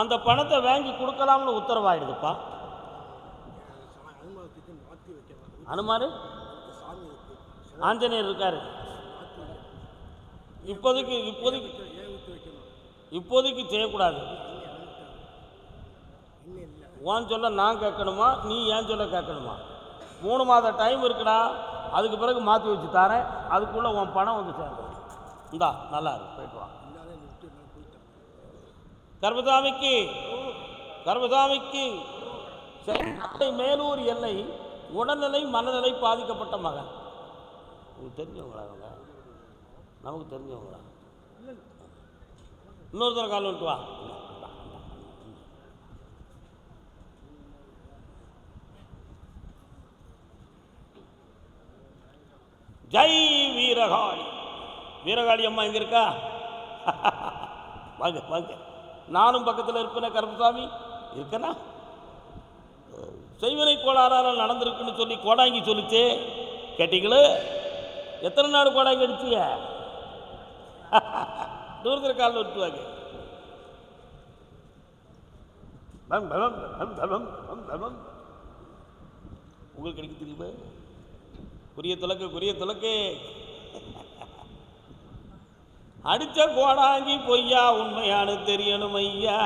அந்த பணத்தை வாங்கி கொடுக்கலாம்னு உத்தரவாயிடுதுப்பா. அனுமானத்துக்கு மாற்றி அனுமாரு? சாமி ஆஞ்சநேயர் இருக்காரு. இப்போதைக்கு இப்போதைக்கு ஏன் வைக்கணும் இப்போதைக்கு செய்யக்கூடாது. உன் சொல்ல நான் கேட்கணுமா? நீ ஏன் சொல்ல கேட்கணுமா? மூணு மாத டைம் இருக்குடா. அதுக்கு பிறகு மாற்றி வச்சு தரேன். அதுக்குள்ளே உன் பணம் வந்து சேர்ந்துடும் இந்தா நல்லா இருக்கு போயிட்டு வா இல்லாத என்னை விட்டு நான் போயிட்டேன் கர்மசாமிக்கு கர்மசாமிக்கு. சென்னை மேலூர் எல்லை உடல்நிலை மனநிலை பாதிக்கப்பட்ட மகன். உங்களுக்கு தெரிஞ்சவங்களா அவங்க நமக்கு தெரிஞ்சவங்களா? இன்னொருத்தர கால் விட்டு வா. ஜெய் வீரகாளி. வீரகாளி அம்மா எங்க இருக்கா? வாங்க வாங்க. நானும் பக்கத்தில் இருப்பேனே கருப்பசாமி? இருக்கனா? செய்வனை கோளாறால நடந்திருக்குன்னு சொல்லி கோடாங்கி சொல்லிச்சே. கேட்டீங்களே? எத்தனை நாடு கோடாங்கி அடிச்சிய தூரத்தில் காலில் விட்டுவாங்க. உங்களுக்கு கிடைக்க தெரியுமா? குறிய துலக்கு குறிய துலக்கு. அடித்த கோடாங்கி பொய்யா உண்மையானு தெரியணும் ஐயா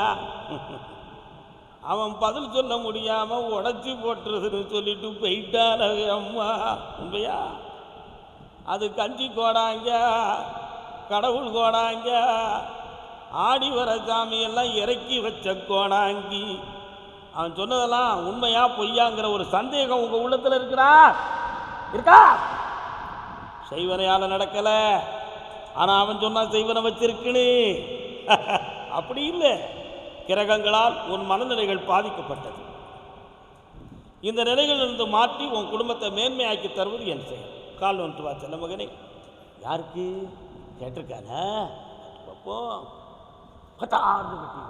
அவன் பதில் சொல்ல முடியாம உடச்சி போட்டுறதுன்னு சொல்லிட்டு போயிட்டான அம்மா. உண்மையா? அது கஞ்சி கோடாங்க கடவுள் கோடாங்க ஆடி வர சாமியெல்லாம் இறக்கி வச்ச கோடாங்கி. அவன் சொன்னதெல்லாம் உண்மையா பொய்யாங்கிற ஒரு சந்தேகம் உங்க உள்ளத்துல இருக்கிறா இருக்கா? செய்வனையால நடக்கலை. ஆனால் அவன் சொன்னால் செய்வனை வச்சிருக்கணே அப்படி இல்லை. கிரகங்களால் உன் மனநிலைகள் பாதிக்கப்பட்டது. இந்த நிலைகளிலிருந்து மாற்றி உன் குடும்பத்தை மேன்மையாக்கி தருவது என் செயல். கால் ஒன்று வா செல்ல மகனே. யாருக்கு? கேட்டிருக்கானே? அப்போ பத்தாறு கட்டி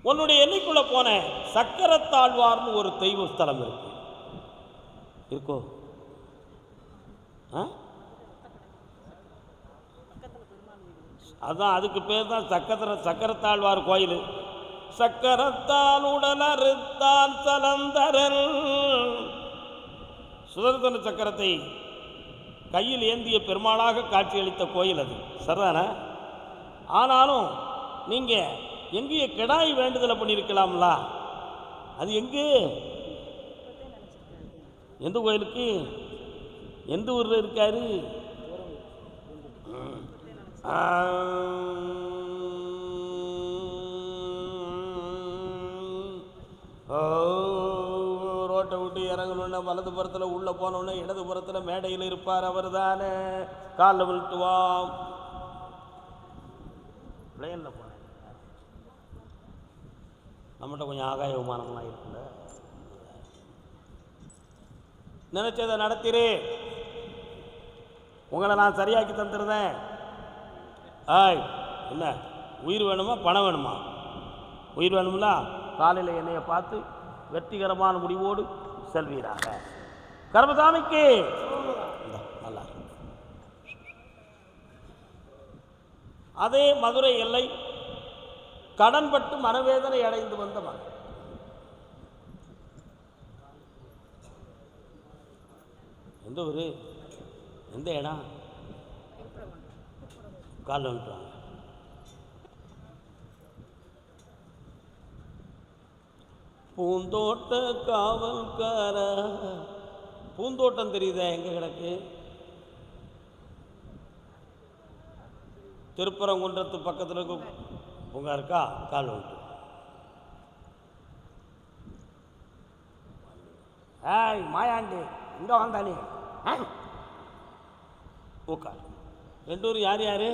உன்னுடைய எண்ணிக்குள்ள போன சக்கரத்தாழ்வார்னு ஒரு தெய்வ ஸ்தலம் இருக்கு. இருக்கோ? ஆ? அதான் அதுக்கு பேர் தான் சக்கர சக்கரத்தாழ்வார் கோயில். சக்கரத்தால் உடல் அறுத்தான் சலந்தரன். சுதர்சன சக்கரத்தை கையில் ஏந்திய பெருமாளாக காட்சியளித்த கோயில் அது. சரிதானே? ஆனாலும் நீங்கள் எங்கேயே கிடாய் வேண்டுதலை பண்ணியிருக்கலாம்ல. அது எங்கே? எந்த கோயிலுக்கு? எந்த ஊரில் இருக்காரு? ரோட்டை விட்டு இறங்கணுன்னா வலது புறத்தில் உள்ளே போனோன்னே இடது புறத்தில் மேடையில் இருப்பார் அவர் தானே காலில் விழுட்டுவாம் பிளேனில் போனேன். நம்மகிட்ட கொஞ்சம் ஆகாய விமானம்லாம் இருக்குல்ல. நினைச்சதை நடத்திரு. உங்களை நான் சரியாக்கி தந்துருந்தேன் ஆய் என்ன? உயிர் வேணுமா பணம் வேணுமா? உயிர் வேணும்ல காலையில் என்னையை பார்த்து வெற்றிகரமான முடிவோடு செல்வீராக. கர்மசாமிக்கு! நல்லா அதே மதுரை எல்லை கடன்பட்டு மனவேதனை அடைந்து வந்த மகன். எந்த ஊர்? எந்த இடம்? காலில் வந்துட்டுவாங்க பூந்தோட்ட காவல்கார. பூந்தோட்டம் தெரியுதா எங்க கிடக்கு? திருப்பரங்குன்றத்து பக்கத்தில் இருக்க பூங்கா இருக்கா? கால் வந்துட்டு. ஏய் மாயாண்டி இங்கே வந்தானே உட்கார் ரெண்டூரும் யார் யார்?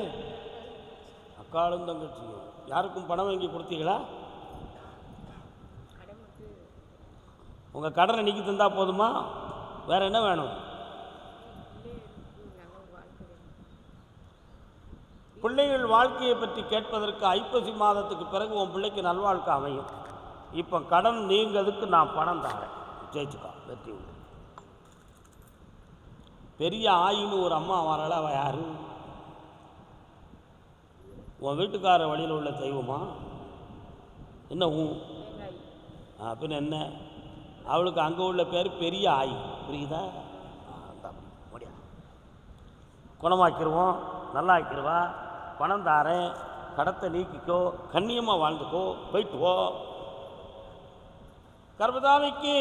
அக்காலும் தங்கச்சியும். யாருக்கும் பணம் வாங்கி கொடுத்தீங்களா? உங்கள் கடனை நீக்கி தந்தால் போதுமா? வேறு என்ன வேணும்? பிள்ளைகள் வாழ்க்கையை பற்றி கேட்பதற்கு ஐப்பசி மாதத்துக்கு பிறகு உன் பிள்ளைக்கு நல்வாழ்க்கை அமையும். இப்போ கடன் நீங்கிறதுக்கு நான் பணம் தரேன். ஜெயிச்சுக்கா வெற்றி உண்டு. பெரிய ஆயின்னு ஒரு அம்மா வரால அவள் யாரு? உன் வீட்டுக்கார வழியில் உள்ள தெய்வமா? என்ன ஊ? அப்படின்னு என்ன? அவளுக்கு அங்கே உள்ள பேர் பெரிய ஆய். புரியுதா? முடியாது முடியா குணமாக்கிடுவோம் நல்லா ஆக்கிடுவா பணம் தாரேன் கடத்தை நீக்கிக்கோ கண்ணியமாக வாழ்ந்துக்கோ போயிட்டுவோ கர்பதாமிக்கு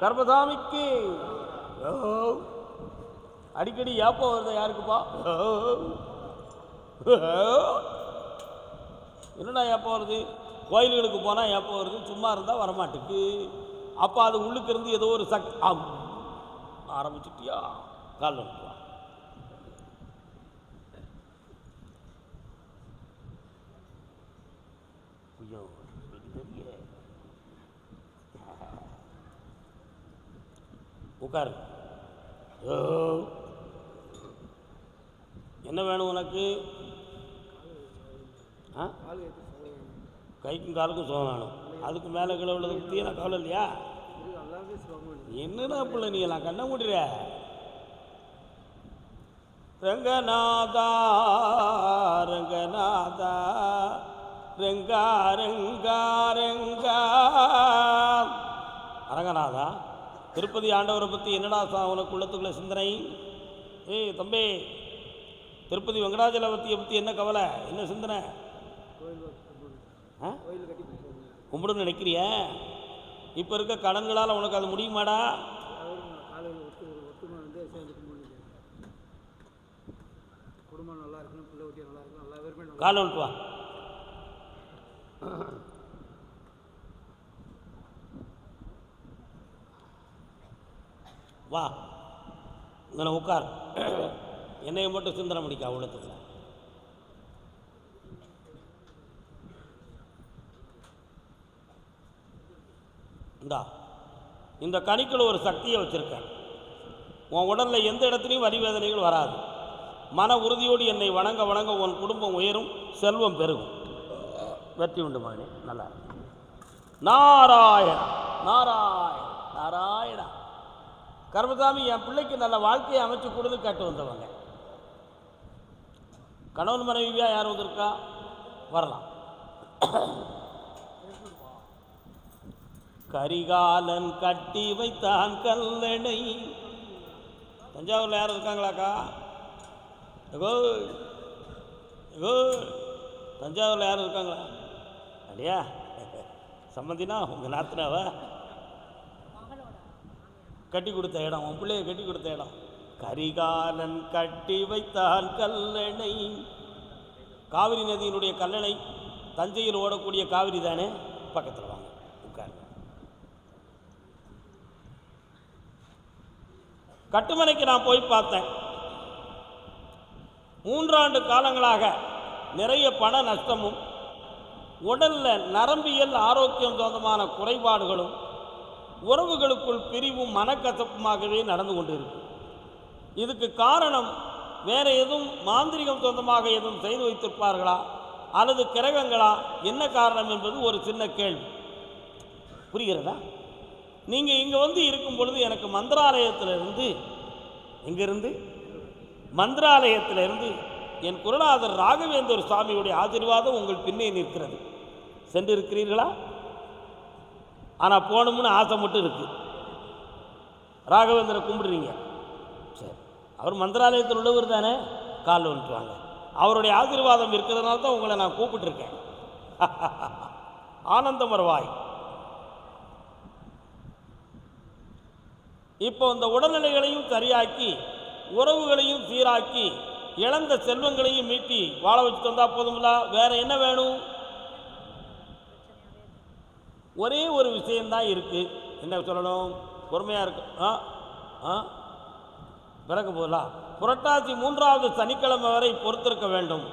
கர்பதாமிக்கு ஓ. அடிக்கடி ஏப்பம் வருது யாருக்குப்பா? என்னடா ஏப்பம் வருது? கோயில்களுக்கு போனால் ஏப்பம் வருது சும்மா இருந்தால் வரமாட்டுக்கு. அப்போ அது உள்ளுக்கு இருந்து ஏதோ ஒரு சக் ஆம். ஆரம்பிச்சிட்டியா? கால் வந்துடுவா ஐயோ உட்காரு. என்ன வேணும் உனக்கு? ஆ? சொல்லுவேன் கைக்கும் காலுக்கும் சுகம் வேணும். அதுக்கு மேலே கீழே உள்ளதை பற்றி நான் கவலை இல்லையா? என்னடா பிள்ளை நீ நான் கண்ண முடிற? ரங்கநாதா ரங்கநாதா ரெங்கா ரங்கா ரங்கா. அரங்கநாதா திருப்பதி ஆண்டவரை பற்றி என்னடா சா- உனக்கு உள்ளத்துக்குள்ள சிந்தனை? ஏய் தம்பி திருப்பதி வெங்கடாஜலபதியை பற்றி என்ன கவலை? என்ன சிந்தனை? கோயில் கும்பிடு. ஆ? கட்டி கும்பிடுன்னு நினைக்கிறிய? இப்போ இருக்க கடன்களால் உனக்கு அது முடியுமாடா? அதாவது காலையில் வந்து சேர்ந்து குடும்பம் நல்லா பிள்ளை நல்லா நல்லா காலை விட்டு வா. வா. இங்கே உட்கார் என்னையை மட்டும் சிந்தனை முடிக்க அவ்வளோத்துக்கு இந்தா இந்த கணிக்கில் ஒரு சக்தியை வச்சுருக்கேன். உன் உடலில் எந்த இடத்துலையும் வரி வேதனைகள் வராது. மன உறுதியோடு என்னை வணங்க வணங்க உன் குடும்பம் உயரும் செல்வம் பெருகும். வெற்றி உண்டு மகனே நல்லா நாராயண நாராயண நாராயணா. கர்மசாமி என் பிள்ளைக்கு நல்ல வாழ்க்கையை அமைச்சு கொடுன்னு கேட்டு வந்தவங்க. கணவன் மனைவியா யார் வந்திருக்கா? வரலாம். கரிகாலன் கட்டி வைத்தான் கல்லணை. தஞ்சாவூரில் யாரும் இருக்காங்களாக்கா? தஞ்சாவூரில் யாரும் இருக்காங்களா? அப்படியா சம்மந்தினா உங்கள் நாத்தினாவா? கட்டி கொடுத்த இடம் உன் பிள்ளைய கட்டி கொடுத்த இடம். கரிகாலன் கட்டி வைத்தான் கல்லணை. காவிரி நதியினுடைய கல்லணை தஞ்சையில் ஓடக்கூடிய காவிரி தானே? பக்கத்தில் வாங்க உட்காருங்க. கட்டுமனைக்கு நான் போய் பார்த்தேன். மூன்றாண்டு காலங்களாக நிறைய பண நஷ்டமும் உடலில் நரம்பியல் ஆரோக்கியம் சொந்தமான குறைபாடுகளும் உறவுகளுக்குள் பிரிவும் மனக்கசப்புமாகவே நடந்து கொண்டிருக்கு. இதுக்கு காரணம் வேற எதுவும் மாந்திரிகம் சொந்தமாக எதுவும் செய்து வைத்திருப்பார்களா? அல்லது கிரகங்களா? என்ன காரணம் என்பது ஒரு சின்ன கேள்வி. புரிகிறதா? நீங்கள் இங்கே வந்து இருக்கும் பொழுது எனக்கு மந்திராலயத்திலிருந்து எங்கிருந்து? மந்திராலயத்திலிருந்து என் குருநாதர் ராகவேந்தர் சுவாமியுடைய ஆசீர்வாதம் உங்கள் பின்னே நிற்கிறது. சென்றிருக்கிறீர்களா? ஆனால் போகணும்னு ஆசை மட்டும் இருக்குது ராகவேந்தரை கும்பிடுறீங்க. அவர் மந்திராலயத்தில் உள்ளவர் தானே? காலில் ஒன்றுவாங்க அவருடைய ஆசீர்வாதம் இருக்கிறதுனால தான் உங்களை நான் கூப்பிட்டுருக்கேன். ஆனந்தம் வருவாய். இப்போ இந்த உடல்நிலைகளையும் சரியாக்கி உறவுகளையும் சீராக்கி இழந்த செல்வங்களையும் மீட்டி வாழ வச்சு தந்தால் போதுங்களா? வேற என்ன வேணும்? ஒரே ஒரு விஷயம்தான் இருக்கு. என்ன சொல்லணும்? பொறுமையாக இருக்கு ஆ? ஆ? பிறகு போகலாம் புரட்டாசி மூன்றாவது சனிக்கிழமை வரை பொறுத்திருக்க வேண்டும்.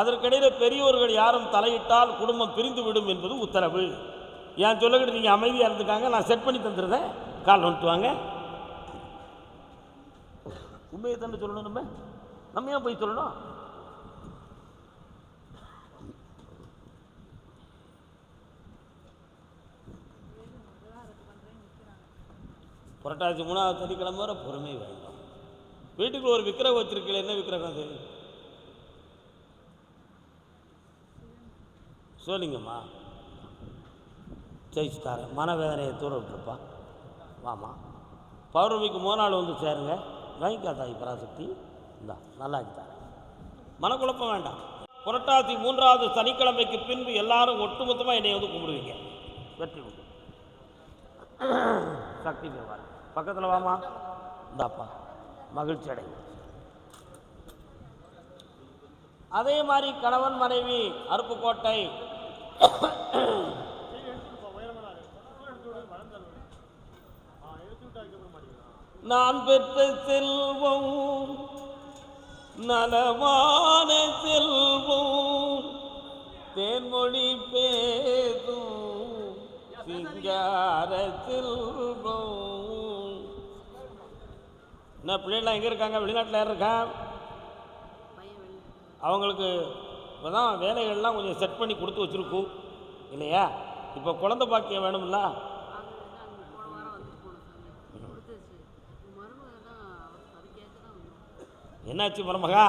அதற்கிடையில் பெரியோர்கள் யாரும் தலையிட்டால் குடும்பம் பிரிந்து விடும் என்பது உத்தரவு. ஏன் சொல்லிக்கிட்டு நீங்கள் அமைதியாக இருந்துக்காங்க நான் செட் பண்ணி தந்துடுறேன். கால் வந்துட்டு வாங்க. உண்மையை தானே சொல்லணும் நம்ம? நம்ம ஏன் போய் சொல்லணும்? புரட்டாசி மூணாவது சனிக்கிழமை வரை பொறுமை வேண்டும். வீட்டுக்குள்ள ஒரு விக்கிரகம் வச்சிருக்கீங்களே என்ன விக்கிரகம் அது? சொல்லிங்கம்மா. ஜெயிச்சு தரேன். மனவேதனையை தூர விட்டுருப்பா வாமா பௌர்ணமிக்கு மூணு நாள் வந்து சேருங்க. வாங்கிக்கா பராசக்தி. இந்தா நல்லா ஆக்கி தரேன் மனக்குழப்பம் வேண்டாம். புரட்டாசி மூன்றாவது சனிக்கிழமைக்கு பின்பு எல்லாரும் ஒட்டுமொத்தமாக என்னை வந்து கும்பிடுவீங்க. வெற்றி உண்டு சக்தி பெறுவார். பக்கத்தில் வாமா இந்தாப்பா. மகிழ்ச்சி அடை அதே மாதிரி கணவன் மனைவி அருப்புக்கோட்டை நான் பெற்ற செல்வம் நலமான செல்வம் தேன்மொழி பேதும் சிங்கார செல்வம். என்ன பிள்ளைகள்லாம் எங்கே இருக்காங்க? வெளிநாட்டில் யார் இருக்கா? அவங்களுக்கு இப்போ தான் வேலைகள்லாம் கொஞ்சம் செட் பண்ணி கொடுத்து வச்சுருக்கோம். இல்லையா? இப்போ குழந்தை பாக்கியம் வேணும்ல? என்னாச்சு மருமகா?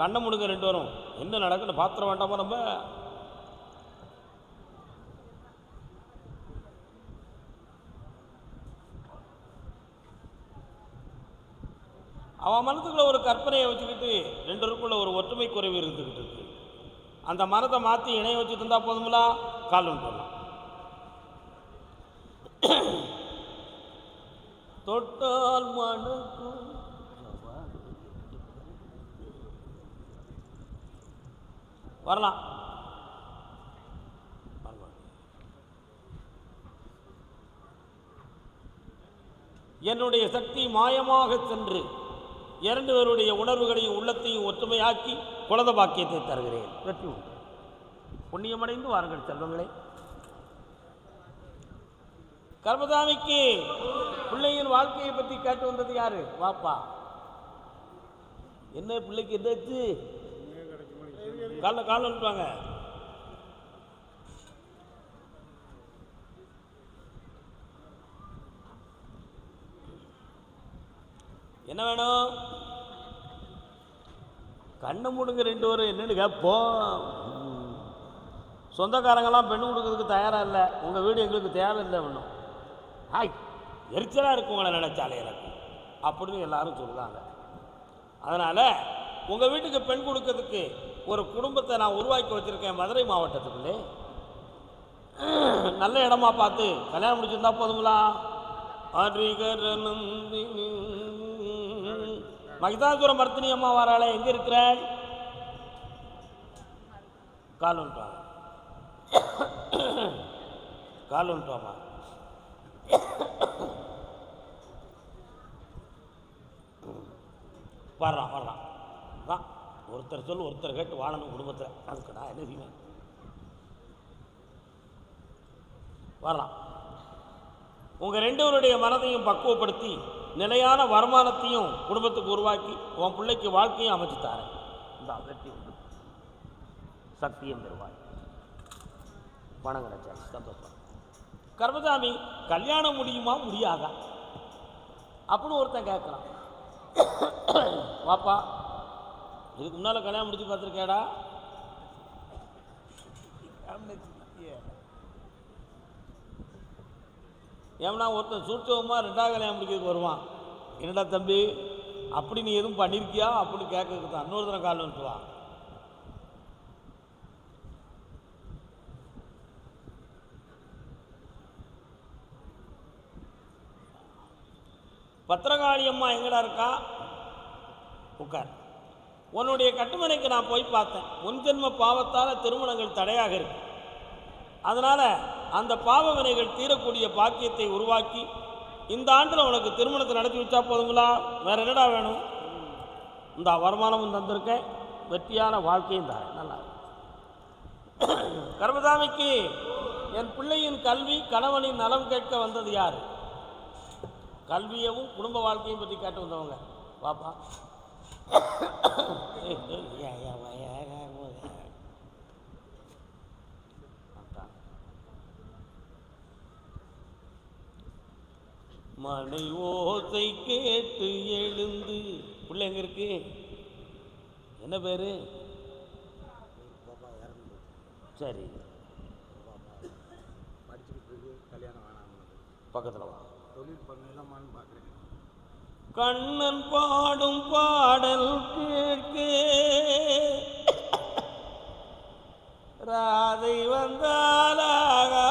கண்ணை முடுங்க ரெண்டு வரும் என்ன நடக்குன்னு பாத்திரம் வேண்டாமா நம்ம? அவன் மனத்துக்குள்ளே ஒரு கற்பனையை வச்சுக்கிட்டு ரெண்டருக்குள்ள ஒரு ஒற்றுமை குறைவு இருந்துக்கிட்டு இருக்கு. அந்த மரத்தை மாற்றி இணைய வச்சுட்டு இருந்தா போதுங்களா கால் வந்துடலாம் தொட்டால் மனக்கும். வரலாம். வரலாம். என்னுடைய சக்தி மாயமாக சென்று இரண்டு பேருடைய உணர்வுகளையும் உள்ளத்தையும் ஒற்றுமையாக்கி குலத பாக்கியத்தை தருகிறேன். வெற்றி உண்டு. புண்ணியமடைந்து வாருங்கள் செல்வங்களே. கர்மதாமிக்கு பிள்ளையின் வாழ்க்கையை பற்றி கேட்டு வந்தது யாரு? வாப்பா. என்ன பிள்ளைக்கு எதாச்சு காலைல காலைல விட்டுவாங்க என்ன வேணும்? கண்ணை மூடுங்க ரெண்டு பேரும். என்னென்னு கேட்போம் ம். சொந்தக்காரங்கெல்லாம் பெண்ணு கொடுக்கறதுக்கு தயாராக இல்லை. உங்கள் வீடு எங்களுக்கு தேவையில்லை ஒன்றும் ஹாய் எரிச்சலாக இருக்கும் உங்களை நினச்சாலே எனக்கு. அப்படின்னு எல்லாரும் சொல்லுவாங்க அதனால் உங்கள் வீட்டுக்கு பெண் கொடுக்கறதுக்கு ஒரு குடும்பத்தை நான் உருவாக்கி வச்சுருக்கேன் மதுரை மாவட்டத்துக்குள்ளே. நல்ல இடமா பார்த்து கல்யாணம் முடிச்சிருந்தா போதுங்களா? ஹரிகரநந்தினி மகிதாசுரம் மர்த்தினி அம்மா வராளே எங்கே இருக்கிறாள் காலுன்றாமா காலுன்றாமா வர்றான் வர்றான். தான் ஒருத்தர் சொல் ஒருத்தர் கேட்டு வாழணும் குடும்பத்தில். அதுக்கு நான் என்ன செய்வேன்? வரலாம் உங்கள் ரெண்டுவருடைய மனதையும் பக்குவப்படுத்தி நிலையான வருமானத்தையும் குடும்பத்துக்கு உருவாக்கி உன் பிள்ளைக்கு வாழ்க்கையும் அமைச்சு தாரேன். இந்த வெற்றி உண்டு. சக்தியும் பெறுவாய். பணம் கிடைச்சாச்சு சந்தோஷம். கர்மசாமி கல்யாணம் முடியுமா முடியாதா? அப்படின்னு ஒருத்தன் கேட்குறான். வாப்பா இதுக்கு முன்னால் கல்யாணம் முடிச்சு பார்த்துருக்கேடா ஏன்னா ஒருத்தன் சூட்சமாக ரெண்டாவது கல்யாணம் முடிக்கிறதுக்கு வருவான். என்னடா தம்பி அப்படி நீ எதுவும் பண்ணியிருக்கியா அப்படின்னு கேட்கறதுக்கு தான். இன்னொரு தினம் காலில் வந்துட்டுவான் பத்திரகாளி அம்மா எங்கடா இருக்கா? உட்கார். உன்னுடைய கட்டுமனைக்கு நான் போய் பார்த்தேன். உன் ஜென்ம பாவத்தால் திருமணங்கள் தடையாக இருக்கு. அதனால் அந்த பாவ வினைகள் தீரக்கூடிய பாக்கியத்தை உருவாக்கி இந்த ஆண்டில் உனக்கு திருமணத்தை நடத்தி வச்சா போதுங்களா? வேற என்னடா வேணும்? இந்த வருமானமும் தந்திருக்கேன். வெற்றியான வாழ்க்கையும் தான் நல்லா கர்மதாமிக்கு என் பிள்ளையின் கல்வி கணவனின் நலம் கேட்க வந்தது யார்? கல்வியவும் குடும்ப வாழ்க்கையும் பற்றி கேட்டு வந்தவங்க. பாப்பா மனை ஓசை கேட்டு எழுந்து. பிள்ளை எங்க இருக்கு? என்ன பேரு? சரி. கல்யாணம் பக்கத்தில் வா. தொழில் பண்ணலாமான்னு பார்க்குறேன் கண்ணன் பாடும் பாடல் கேட்க. ராதை வந்தாலாகா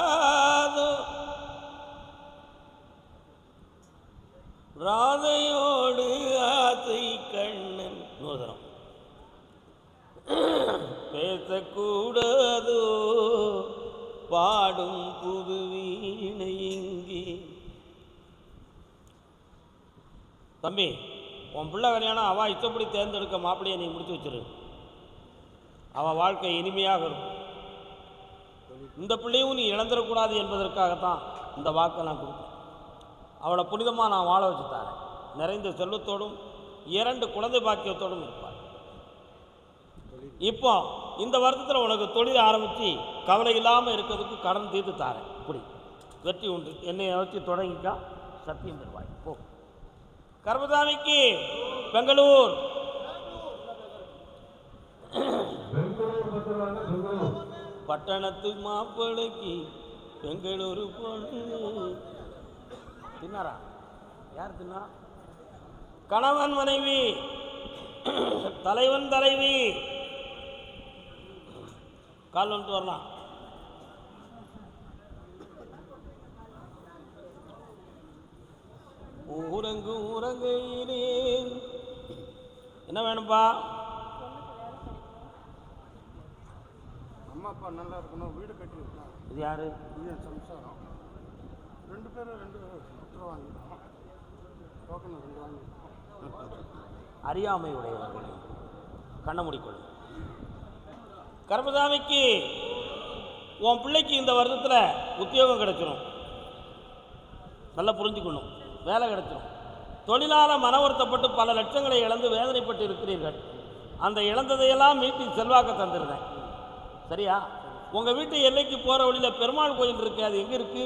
ராதையோடு ஆசை கண்ணன். நூதனம். பேசக்கூடாதோ? பாடும் புது வீணை இங்கே. தம்பி உன் பிள்ளை கல்யாணம் அவள் இஷ்டப்படி தேர்ந்தெடுக்க மாப்பிள்ளையை நீ முடிச்சு வச்சிரு. அவள் வாழ்க்கை இனிமையாக இருக்கும். இந்த பிள்ளையும் நீ இழந்துடக்கூடாது என்பதற்காகத்தான் இந்த வாக்கை நான் அவளை புனிதமாக நான் வாழ வச்சு தரேன். நிறைந்த செல்வத்தோடும் இரண்டு குழந்தை பாக்கியத்தோடும் இருப்பாள். இப்போ இந்த வருத்தத்தில் உனக்கு தொழில் ஆரம்பித்து கவலை இல்லாமல் இருக்கிறதுக்கு கடன் தீர்த்து தாரேன். இப்படி வெற்றி உண்டு. என்னை வச்சு தொடங்கிக்கா. சத்தியம் பெறுவாய். போ. கர்மசாமிக்கு பெங்களூர். பட்டணத்து மாப்பிளைக்கு பெங்களூரு பொண்ணு. தின்னாரா? யார் தின்னா? கணவன் மனைவி. தலைவன் தலைவி. கால் வந்துட்டு வரலாம். ஊரங்கு ஊரங்கையிலேன் என்ன வேணும்பா? அம்மா அப்பா நல்லா இருக்கணும். வீடு கட்டி இது யாரு? இது சம்சாரம். ரெண்டு பேரும் ரெண்டு லெட்டர் வாங்கிட்டோம் டோக்கன் ரெண்டு வாங்கிட்டோம் அறியாமை உடையவர்கள் கண்ண மூடிக்கொள்ளும் கர்மசாமிக்கு உன் பிள்ளைக்கு இந்த வருடத்தில் உத்தியோகம் கிடைச்சிடும் நல்லா புரிஞ்சுக்கணும். வேலை கிடைச்சிடும் தொழிலாள மன வருத்தப்பட்டு பல லட்சங்களை இழந்து வேதனைப்பட்டு இருக்கிறீர்கள். அந்த இழந்ததையெல்லாம் மீட்டி செல்வாக்க தந்துடுறேன் சரியா? உங்கள் வீட்டு எல்லைக்கு போகிற வழியில் பெருமாள் கோயில் இருக்கு. அது எங்கே இருக்குது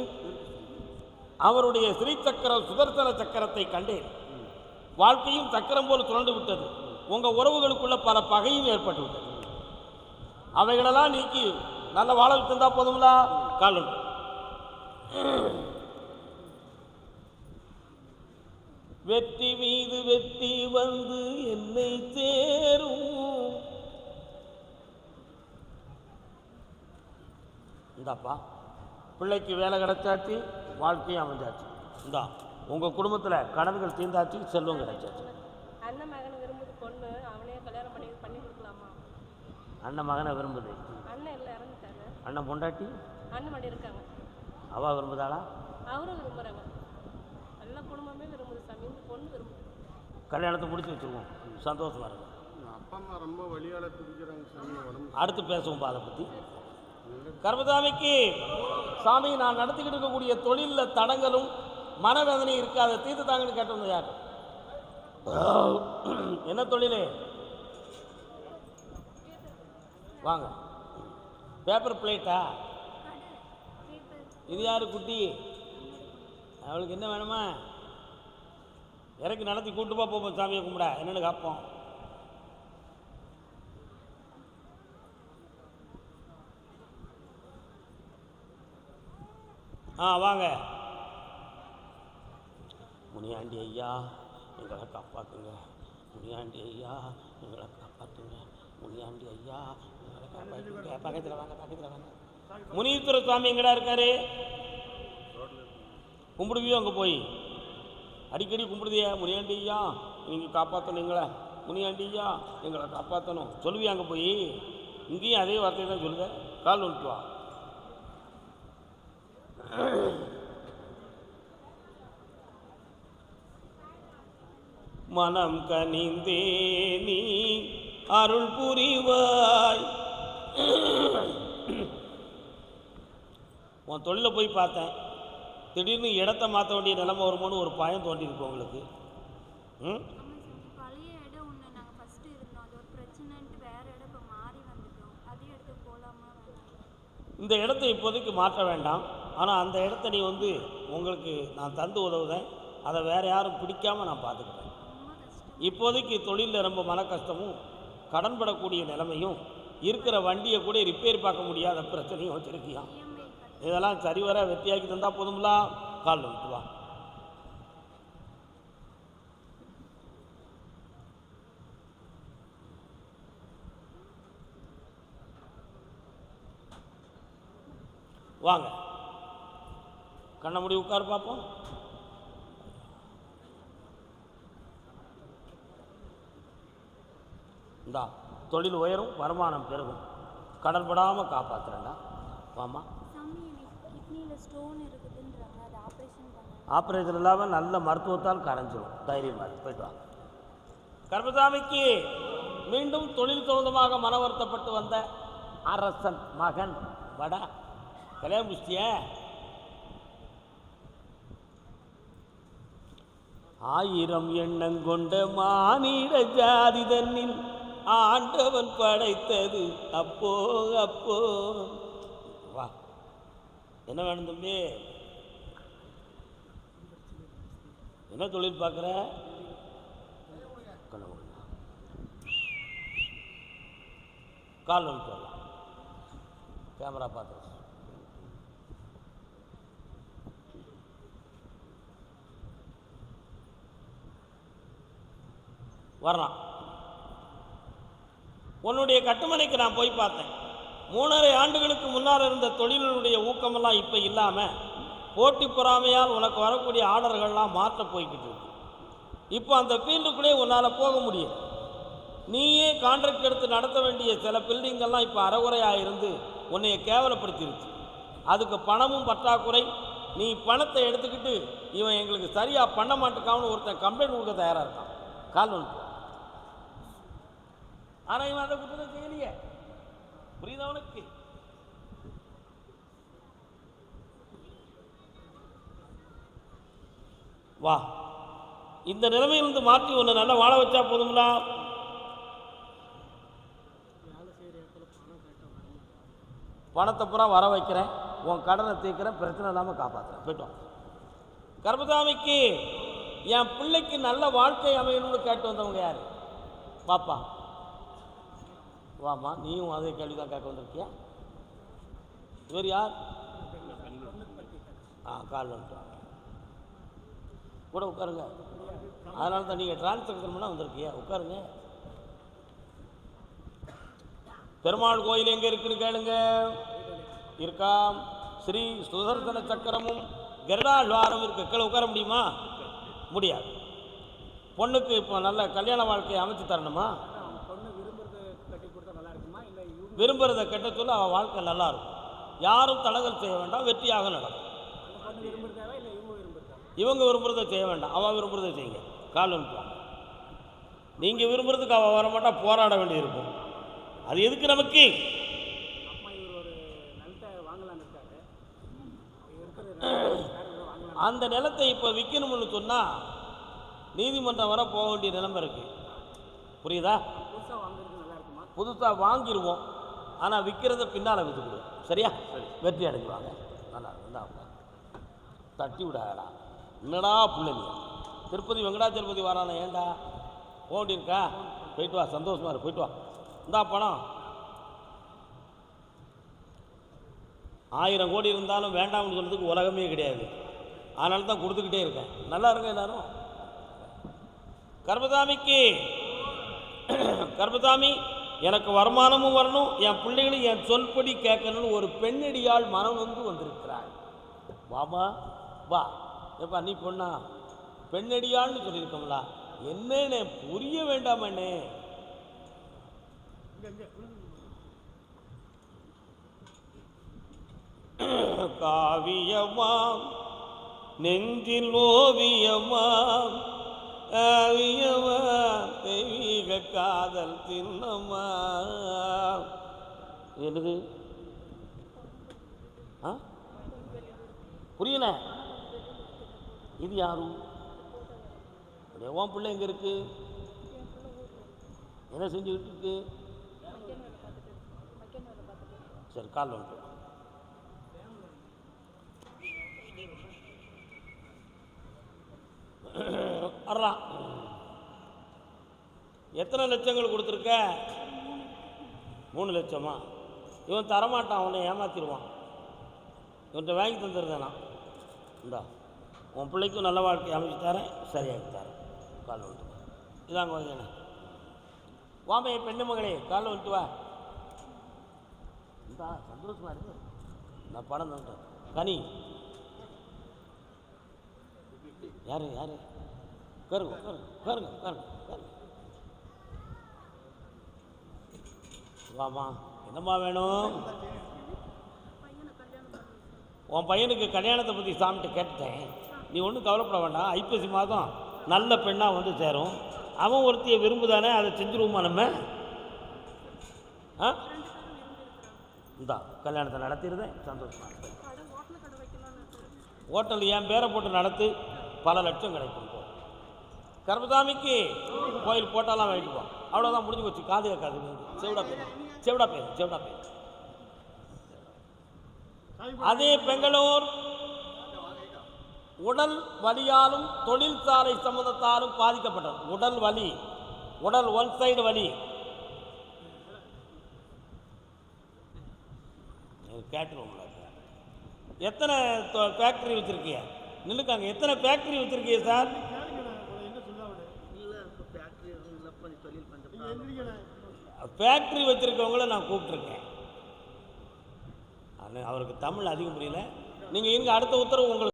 அவருடைய ஸ்ரீ சக்கரம் சுதர்சன சக்கரத்தை கண்டேன். வாழ்க்கையும் சக்கரம் போல் சுரண்டு விட்டது. உங்கள் உறவுகளுக்குள்ள பல பகையும் ஏற்பட்டு விட்டது. அவைகளெல்லாம் நீக்கி நல்ல வாழ தந்தால் போதுங்களா காலம் வெற்றி மீது வெற்றி வந்து என்னை சேரும். இந்தாப்பா பிள்ளைக்கு வேலை கிடைச்சாச்சு. வாழ்க்கையும் அமைஞ்சாச்சு. இந்தா உங்கள் குடும்பத்தில் கடன்கள் தீர்ந்தாச்சு செல்வம் கிடைச்சாச்சு. அண்ணன் மகன் விரும்புது பொண்ணு அவனே கல்யாணம் பண்ணி பண்ணி கொடுக்கலாமா? அண்ணன் மகனை விரும்புது. அண்ணன் எல்லாம் இறந்துட்டாங்க அண்ணன் பொண்டாட்டி? அண்ணன் மட்டும் இருக்காங்க. அவா விரும்புதாளா? அவரும் விரும்புகிறாங்க எல்லா குடும்பமே விரும்புது சாமி இந்த பொண்ணு விரும்புது. கல்யாணத்தை முடிச்சு வச்சுருவோம் சந்தோஷமா இருக்கும் அப்பா அம்மா ரொம்ப வழியால் துடிக்கிறாங்க சாமி அடுத்து பேசுவோம் அதை பற்றி கர்மசாமிக்கு சாமி நான் நடத்திக்கிட்டு இருக்கக்கூடிய தொழிலில் தடங்களும் மனவேதனையும் இருக்காத. தீர்த்து தாங்கன்னு கேட்டவங்க யார்? என்ன தொழிலு? வாங்க. பேப்பர் பிளேட்டா? இது யாரு குட்டி? அவளுக்கு என்ன வேணுமா? இறக்கி நடத்தி கூட்டு போ போப்போம் சாமியை கும்பிட. என்னென்னு காப்போம். ஆ வாங்க. முனியாண்டி ஐயா எங்களை காப்பாற்றுங்க முனியாண்டி ஐயா எங்களை காப்பாற்றுங்க முனியாண்டி ஐயா எங்களை காப்பாற்றுங்க பக்கத்தில் வாங்க பக்கத்தில் வாங்க. முனீஸ்வர சுவாமி எங்கடா இருக்காரு? கும்பிடுவியோ அங்கே போய்? அடிக்கடி கும்பிடுதியா முனியாண்டி ஐயா நீங்கள் காப்பாற்றணும் எங்களை. முனியாண்டி ஐயா எங்களை காப்பாற்றணும் சொல்லுவியா அங்கே போய்? இங்கேயும் அதே வார்த்தை தான் சொல்லுங்க கால் வந்துட்டு வா. மனம் கனிந்தே நீ அருள் புரிவாய். உன் தொழிலை போய் பார்த்தேன். திடீர்னு இடத்த மாற்ற வேண்டிய நிலைமை வருமோன்னு ஒரு பயம் தோண்டியிருக்கு உங்களுக்கு. ம்? இந்த இடத்தை இப்போதைக்கு மாற்ற வேண்டாம். ஆனால் அந்த இடத்த நீ வந்து உங்களுக்கு நான் தந்து உதவுதேன். அதை வேறு யாரும் பிடிக்காமல் நான் பார்த்துக்கிறேன். இப்போதைக்கு தொழிலில் ரொம்ப மன கஷ்டமும் கடன்படக்கூடிய நிலைமையும் இருக்கிற வண்டியை கூட ரிப்பேர் பார்க்க முடியாத பிரச்சனையும் வச்சுருக்கியான் இதெல்லாம் சரிவர வெற்றியாக்கி தந்தால் போதும்லா? கால் வந்துட்டு வாங்க. கண்ண முடி உட்காரு பார்ப்போம் இந்தா தொழில் உயரும் வருமானம் பெருகும். கடன் படாமல் காப்பாத்துறேன்டா. வாமா ஆப்ரேஷன் இல்லாமல் நல்ல மருத்துவத்தால் கரைஞ்சிரும். தைரியமாக. போயிட்டு வாங்க கர்மசாமிக்கு மீண்டும் தொழில் சம்பந்தமாக மன வருத்தப்பட்டு வந்த அரசன் மகன் வடா. கல்யாணம் முடிச்சிட்டிய? ஆயிரம் எண்ணம் கொண்ட மானிட ஜாதி தன்னில் ஆண்டவன் படைத்தது. அப்போ அப்போ. வா. என்ன வேணும் தம்பி? என்ன தொழில் பார்க்குற? கால் வந்துட்டு கேமரா பார்த்து வரலாம். உன்னுடைய கட்டுமனைக்கு நான் போய் பார்த்தேன். மூணரை ஆண்டுகளுக்கு முன்னால் இருந்த தொழிலினுடைய ஊக்கமெல்லாம் இப்போ இல்லாமல் போட்டி பொறாமையால் உனக்கு வரக்கூடிய ஆர்டர்கள்லாம் மாற்ற போய்கிட்டு இருக்கு. இப்போ அந்த ஃபீல்டுக்குள்ளே உன்னால் போக முடியும் நீயே கான்ட்ராக்ட் எடுத்து நடத்த வேண்டிய சில பில்டிங்கெல்லாம் இப்போ அறகுறையாக இருந்து உன்னைய கேவலப்படுத்திருச்சு. அதுக்கு பணமும் பற்றாக்குறை. நீ பணத்தை எடுத்துக்கிட்டு இவன் எங்களுக்கு சரியாக பண்ண மாட்டேக்கான்னு ஒருத்தன் கம்ப்ளைண்ட் கொடுக்க தயாராக இருக்கான். கால் வந்துட்டு ஆனால் இவன் அதை குற்றத்தை செய்யலையே? புரியுதா அவனுக்கு வா. இந்த நிலைமையிலிருந்து மாற்றி ஒன்று நல்லா வாழ வச்சா போதுங்களா பணத்தை பூரா வர வைக்கிறேன். உன் கடனை தீர்க்கிறேன். பிரச்சனை இல்லாமல் காப்பாற்றுறேன் போயிட்டோம் கர்மசாமிக்கு என் பிள்ளைக்கு நல்ல வாழ்க்கை அமையணும்னு கேட்டு வந்தவங்க யார்? பாப்பா. வாமா நீயும் அதே கேள்வி தான் கேட்க வந்திருக்கியா? இவர் யார்? ஆ கால் வந்துட்டு கூட உட்காருங்க. அதனால தான் நீங்கள் டிரான்ஸ்ஃபர் வந்திருக்கியா? உட்காருங்க. பெருமாள் கோயில் எங்கே இருக்குன்னு கேளுங்க. இருக்காம் ஸ்ரீ சுதர்சன சக்கரமும் கருடாழ்வாரம் இருக்கு. கீழே உட்கார முடியுமா? முடியாது. பொண்ணுக்கு இப்போ நல்ல கல்யாண வாழ்க்கையை அமைச்சு தரணுமா? விரும்புகிறத கெட்ட சொல்ல அவள் வாழ்க்கை நல்லா இருக்கும் யாரும் தடங்கல் செய்ய வேண்டாம் வெற்றியாக நடக்கும். இவங்க விரும்புறதை செய்ய வேண்டாம் அவள் விரும்புறதை செய்யுங்க. கால் அனுப்புவாங்க நீங்கள் விரும்புகிறதுக்கு அவள் வரமாட்டா போராட வேண்டியிருக்கும். அது எதுக்கு நமக்கு? அந்த நிலத்தை இப்போ விற்கணும்னு சொன்னால் நீதிமன்றம் வர போக வேண்டிய நிலைமை இருக்குது புரியுதா? புதுசாக வாங்கிடுவோம் ஆனால் விற்கிறத பின்னால் விற்று கொடு. சரியா? வெற்றி அடைஞ்சுவாங்க நல்லா இருந்தா தட்டி விடாடா என்னடா பிள்ளைங்க திருப்பதி வெங்கடாச்சலபதி வரானே ஏன்டா? போட்டிருக்கா போயிட்டு வா சந்தோஷமா இரு போயிட்டு வா. இந்தா பணம். ஆயிரம் கோடி இருந்தாலும் வேண்டாம்னு சொல்றதுக்கு உலகமே கிடையாது. அதனால தான் கொடுத்துக்கிட்டே இருக்கேன். நல்லா இருங்க எல்லாரும். கர்மசாமிக்கு. கர்மசாமி. எனக்கு வருமானமும் வரணும் என் பிள்ளைகளும் என் சொல்படி கேட்கணும்னு ஒரு பெண்ணடியால் மனம் வந்து வந்திருக்கிறாள். வாமா வா. எப்பா நீ பொண்ணா? பெண்ணடியாள்னு சொல்லியிருக்கோம்ல. என்னன்னு புரிய வேண்டாமண்ணே காவியமாம் நெஞ்சில் ஓவியமாம் ஆவியமா தெய்வீக காதல் தின்னம்மா என்னது? ஆ? புரியல. இது யாரும் அப்படியே உன் பிள்ளை எங்கே இருக்கு? என்ன செஞ்சுக்கிட்டு இருக்கு? சரி கால் வந்துட்டு வர்றான் எத்தனை லட்சங்கள் கொடுத்துருக்க? மூணு லட்சமா? இவன் தரமாட்டான் அவனை ஏமாத்திடுவான். இவன்கிட்ட வாங்கி தந்துருந்தேனா இந்தா உன் பிள்ளைக்கும் நல்ல வாழ்க்கை அமைச்சு தரேன் சரியாகி தரேன். கால் வந்துட்டு இதான் இதாங்க வாங்க வாமே பெண்ணு மகளே காலில் வந்துட்டு வா. இந்தா சந்தோஷமா இருக்கு நான் பணம் தந்துட்டேன். கனி யாரு யாரு? உட்காருங்க உட்காருங்க உட்காருங்க உட்காருங்க உட்காருங்க வாமா என்னம்மா வேணும்? உன் பையனுக்கு கல்யாணத்தை பற்றி சாமிட்டு கேட்டேன் நீ ஒன்றும் கவலைப்பட வேண்டாம். ஐப்பசி மாதம் நல்ல பெண்ணாக வந்து சேரும். அவன் ஒருத்தியை விரும்புதானே? அதை செஞ்சுருவோமா நம்ம? ஆ? இந்தா கல்யாணத்தை நடத்திடுதேன் சந்தோஷமா இருக்கு. கடை ஹோட்டல் கடை வைக்கலாம்னு இருக்கேன். ஹோட்டல் என் பேரை போட்டு நடத்து. பல லட்சம் கிடைக்கும். கர்மசாமிக்கு கோயில் போட்டாலாம் வாங்கிட்டு போ அவ்வளோதான் முடிஞ்சு போச்சு. காது கேட்காது. செவிடா பேர் செவிடா பேர் செவிடா பேர் அதே பெங்களூர் உடல் வலியாலும் தொழிற்சாலை சம்மந்தத்தாலும் பாதிக்கப்பட்டது. உடல் வலி. உடல் ஒன் சைடு வலி. கேட்டுருவோம்ல. எத்தனை ஃபேக்ட்ரி வச்சுருக்கீங்க நில்லுக்காங்க எத்தனை ஃபேக்ட்ரி வச்சுருக்கீங்க சார் இல்லை ஃபேக்ட்ரி வச்சுருக்கவங்கள நான் கூப்பிட்ருக்கேன் அவருக்கு தமிழ் அதிகம் புரியல. நீங்கள் இங்கே அடுத்த உத்தரவு உங்களுக்கு